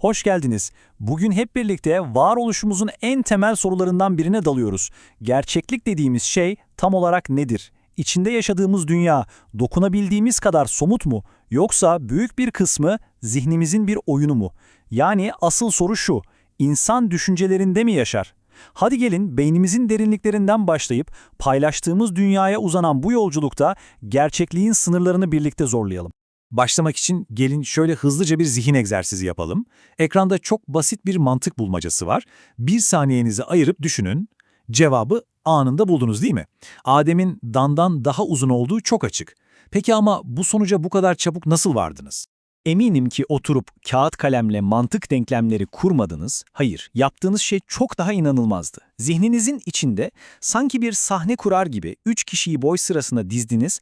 Hoş geldiniz. Bugün hep birlikte varoluşumuzun en temel sorularından birine dalıyoruz. Gerçeklik dediğimiz şey tam olarak nedir? İçinde yaşadığımız dünya dokunabildiğimiz kadar somut mu? Yoksa büyük bir kısmı zihnimizin bir oyunu mu? Yani asıl soru şu, insan düşüncelerinde mi yaşar? Hadi gelin beynimizin derinliklerinden başlayıp paylaştığımız dünyaya uzanan bu yolculukta gerçekliğin sınırlarını birlikte zorlayalım. Başlamak için gelin şöyle hızlıca bir zihin egzersizi yapalım. Ekranda çok basit bir mantık bulmacası var. Bir saniyenizi ayırıp düşünün. Cevabı anında buldunuz değil mi? Adem'in dandan daha uzun olduğu çok açık. Peki ama bu sonuca bu kadar çabuk nasıl vardınız? Eminim ki oturup kağıt kalemle mantık denklemleri kurmadınız. Hayır, yaptığınız şey çok daha inanılmazdı. Zihninizin içinde sanki bir sahne kurar gibi üç kişiyi boy sırasına dizdiniz,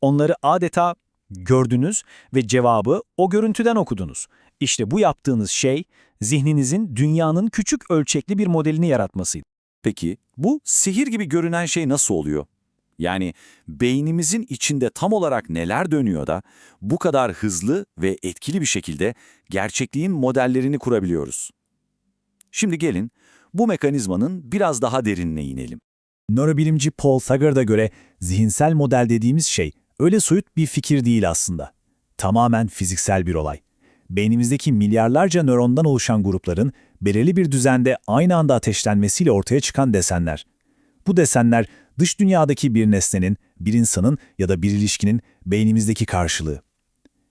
onları adeta gördünüz ve cevabı o görüntüden okudunuz. İşte bu yaptığınız şey zihninizin dünyanın küçük ölçekli bir modelini yaratmasıydı. Peki bu sihir gibi görünen şey nasıl oluyor? Yani beynimizin içinde tam olarak neler dönüyor da bu kadar hızlı ve etkili bir şekilde gerçekliğin modellerini kurabiliyoruz? Şimdi gelin bu mekanizmanın biraz daha derinine inelim. Nörobilimci Paul Sager'a göre zihinsel model dediğimiz şey öyle soyut bir fikir değil aslında. Tamamen fiziksel bir olay. Beynimizdeki milyarlarca nörondan oluşan grupların belirli bir düzende aynı anda ateşlenmesiyle ortaya çıkan desenler. Bu desenler dış dünyadaki bir nesnenin, bir insanın ya da bir ilişkinin beynimizdeki karşılığı.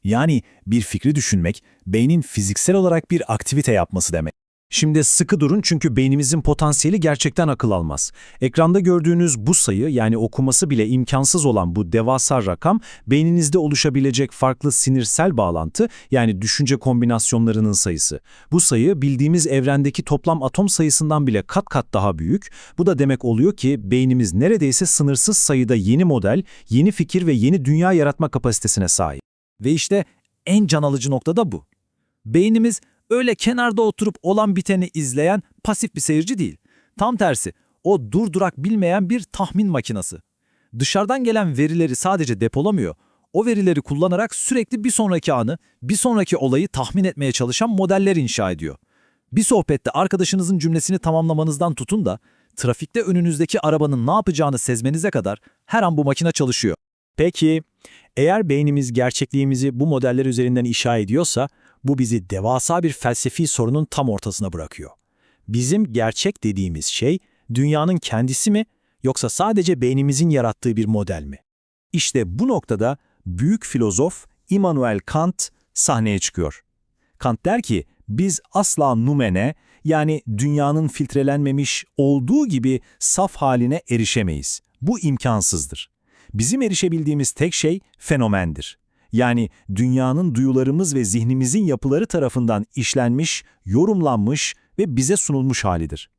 Yani bir fikri düşünmek, beynin fiziksel olarak bir aktivite yapması demek. Şimdi sıkı durun çünkü beynimizin potansiyeli gerçekten akıl almaz. Ekranda gördüğünüz bu sayı yani okuması bile imkansız olan bu devasa rakam beyninizde oluşabilecek farklı sinirsel bağlantı yani düşünce kombinasyonlarının sayısı. Bu sayı bildiğimiz evrendeki toplam atom sayısından bile kat kat daha büyük. Bu da demek oluyor ki beynimiz neredeyse sınırsız sayıda yeni model, yeni fikir ve yeni dünya yaratma kapasitesine sahip. Ve işte en can alıcı nokta da bu. Beynimiz öyle kenarda oturup olan biteni izleyen pasif bir seyirci değil. Tam tersi, o durdurak bilmeyen bir tahmin makinası. Dışarıdan gelen verileri sadece depolamıyor, o verileri kullanarak sürekli bir sonraki anı, bir sonraki olayı tahmin etmeye çalışan modeller inşa ediyor. Bir sohbette arkadaşınızın cümlesini tamamlamanızdan tutun da, trafikte önünüzdeki arabanın ne yapacağını sezmenize kadar her an bu makine çalışıyor. Peki, eğer beynimiz gerçekliğimizi bu modeller üzerinden inşa ediyorsa, bu bizi devasa bir felsefi sorunun tam ortasına bırakıyor. Bizim gerçek dediğimiz şey dünyanın kendisi mi yoksa sadece beynimizin yarattığı bir model mi? İşte bu noktada büyük filozof Immanuel Kant sahneye çıkıyor. Kant der ki biz asla numene yani dünyanın filtrelenmemiş olduğu gibi saf haline erişemeyiz. Bu imkansızdır. Bizim erişebildiğimiz tek şey fenomendir. Yani dünyanın duyularımız ve zihnimizin yapıları tarafından işlenmiş, yorumlanmış ve bize sunulmuş halidir.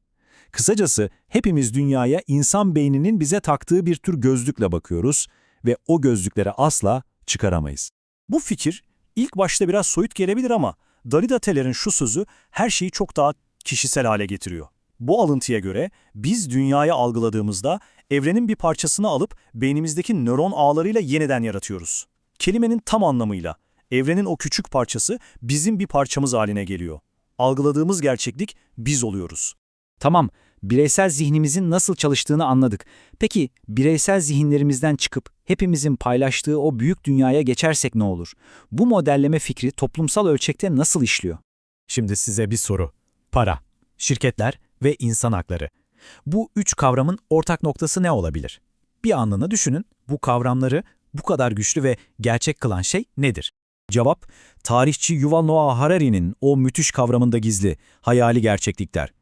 Kısacası hepimiz dünyaya insan beyninin bize taktığı bir tür gözlükle bakıyoruz ve o gözlüklere asla çıkaramayız. Bu fikir ilk başta biraz soyut gelebilir ama Dalida Teller'in şu sözü her şeyi çok daha kişisel hale getiriyor. Bu alıntıya göre biz dünyayı algıladığımızda evrenin bir parçasını alıp beynimizdeki nöron ağlarıyla yeniden yaratıyoruz. Kelimenin tam anlamıyla evrenin o küçük parçası bizim bir parçamız haline geliyor. Algıladığımız gerçeklik biz oluyoruz. Tamam, bireysel zihnimizin nasıl çalıştığını anladık. Peki bireysel zihinlerimizden çıkıp hepimizin paylaştığı o büyük dünyaya geçersek ne olur? Bu modelleme fikri toplumsal ölçekte nasıl işliyor? Şimdi size bir soru. Para, şirketler ve insan hakları. Bu üç kavramın ortak noktası ne olabilir? Bir anlığına düşünün, bu kavramları bu kadar güçlü ve gerçek kılan şey nedir? Cevap, tarihçi Yuval Noah Harari'nin o müthiş kavramında gizli, hayali gerçeklikler.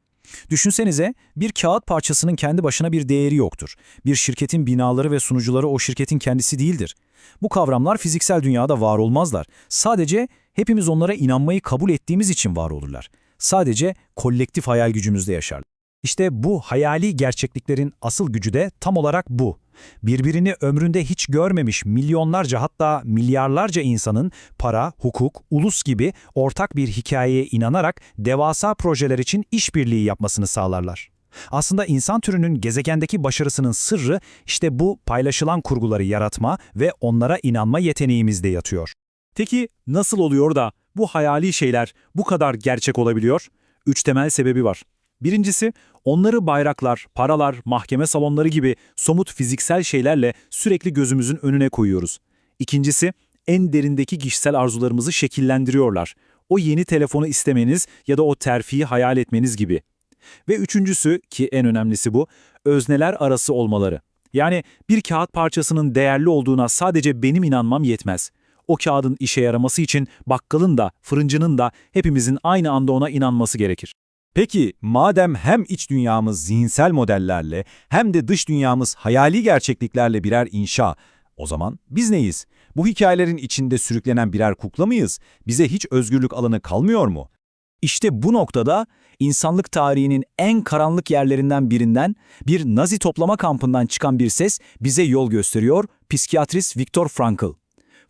Düşünsenize, bir kağıt parçasının kendi başına bir değeri yoktur. Bir şirketin binaları ve sunucuları o şirketin kendisi değildir. Bu kavramlar fiziksel dünyada var olmazlar. Sadece hepimiz onlara inanmayı kabul ettiğimiz için var olurlar. Sadece kolektif hayal gücümüzde yaşarlar. İşte bu hayali gerçekliklerin asıl gücü de tam olarak bu. Birbirini ömründe hiç görmemiş milyonlarca hatta milyarlarca insanın para, hukuk, ulus gibi ortak bir hikayeye inanarak devasa projeler için işbirliği yapmasını sağlarlar. Aslında insan türünün gezegendeki başarısının sırrı işte bu paylaşılan kurguları yaratma ve onlara inanma yeteneğimizde yatıyor. Peki nasıl oluyor da bu hayali şeyler bu kadar gerçek olabiliyor? Üç temel sebebi var. Birincisi, onları bayraklar, paralar, mahkeme salonları gibi somut fiziksel şeylerle sürekli gözümüzün önüne koyuyoruz. İkincisi, en derindeki kişisel arzularımızı şekillendiriyorlar. O yeni telefonu istemeniz ya da o terfiyi hayal etmeniz gibi. Ve üçüncüsü ki en önemlisi bu, özneler arası olmaları. Yani bir kağıt parçasının değerli olduğuna sadece benim inanmam yetmez. O kağıdın işe yaraması için bakkalın da, fırıncının da hepimizin aynı anda ona inanması gerekir. Peki madem hem iç dünyamız zihinsel modellerle hem de dış dünyamız hayali gerçekliklerle birer inşa, o zaman biz neyiz? Bu hikayelerin içinde sürüklenen birer kukla mıyız? Bize hiç özgürlük alanı kalmıyor mu? İşte bu noktada insanlık tarihinin en karanlık yerlerinden birinden bir Nazi toplama kampından çıkan bir ses bize yol gösteriyor psikiyatrist Viktor Frankl.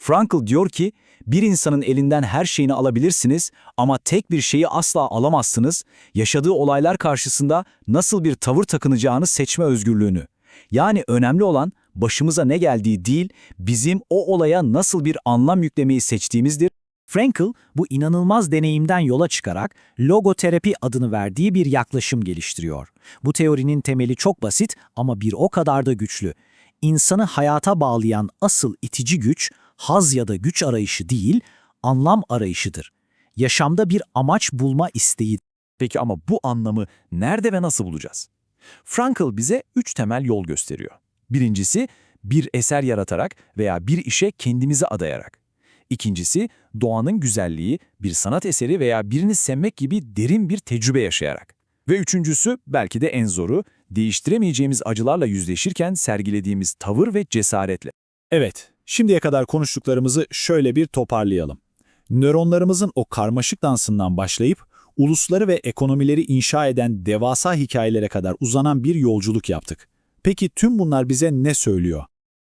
Frankl diyor ki bir insanın elinden her şeyini alabilirsiniz ama tek bir şeyi asla alamazsınız, yaşadığı olaylar karşısında nasıl bir tavır takınacağını seçme özgürlüğünü. Yani önemli olan başımıza ne geldiği değil, bizim o olaya nasıl bir anlam yüklemeyi seçtiğimizdir. Frankl bu inanılmaz deneyimden yola çıkarak logoterapi adını verdiği bir yaklaşım geliştiriyor. Bu teorinin temeli çok basit ama bir o kadar da güçlü. İnsanı hayata bağlayan asıl itici güç, haz ya da güç arayışı değil, anlam arayışıdır. Yaşamda bir amaç bulma isteği. Peki ama bu anlamı nerede ve nasıl bulacağız? Frankl bize üç temel yol gösteriyor. Birincisi, bir eser yaratarak veya bir işe kendimizi adayarak. İkincisi, doğanın güzelliği, bir sanat eseri veya birini sevmek gibi derin bir tecrübe yaşayarak. Ve üçüncüsü, belki de en zoru, değiştiremeyeceğimiz acılarla yüzleşirken sergilediğimiz tavır ve cesaretle. Evet, şimdiye kadar konuştuklarımızı şöyle bir toparlayalım. Nöronlarımızın o karmaşık dansından başlayıp, ulusları ve ekonomileri inşa eden devasa hikayelere kadar uzanan bir yolculuk yaptık. Peki tüm bunlar bize ne söylüyor?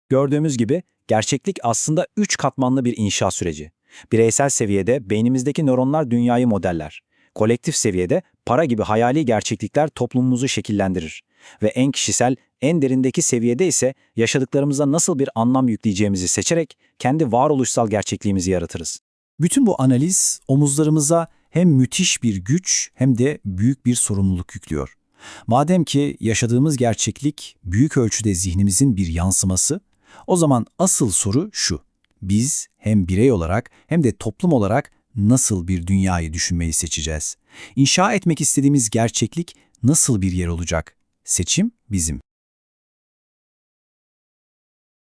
Gördüğümüz gibi gerçeklik aslında üç katmanlı bir inşa süreci. Bireysel seviyede beynimizdeki nöronlar dünyayı modeller. Kolektif seviyede para gibi hayali gerçeklikler toplumumuzu şekillendirir. Ve en kişisel, en derindeki seviyede ise yaşadıklarımıza nasıl bir anlam yükleyeceğimizi seçerek kendi varoluşsal gerçekliğimizi yaratırız. Bütün bu analiz omuzlarımıza hem müthiş bir güç hem de büyük bir sorumluluk yüklüyor. Madem ki yaşadığımız gerçeklik büyük ölçüde zihnimizin bir yansıması, o zaman asıl soru şu. Biz hem birey olarak hem de toplum olarak nasıl bir dünyayı düşünmeyi seçeceğiz? İnşa etmek istediğimiz gerçeklik nasıl bir yer olacak? Seçim bizim.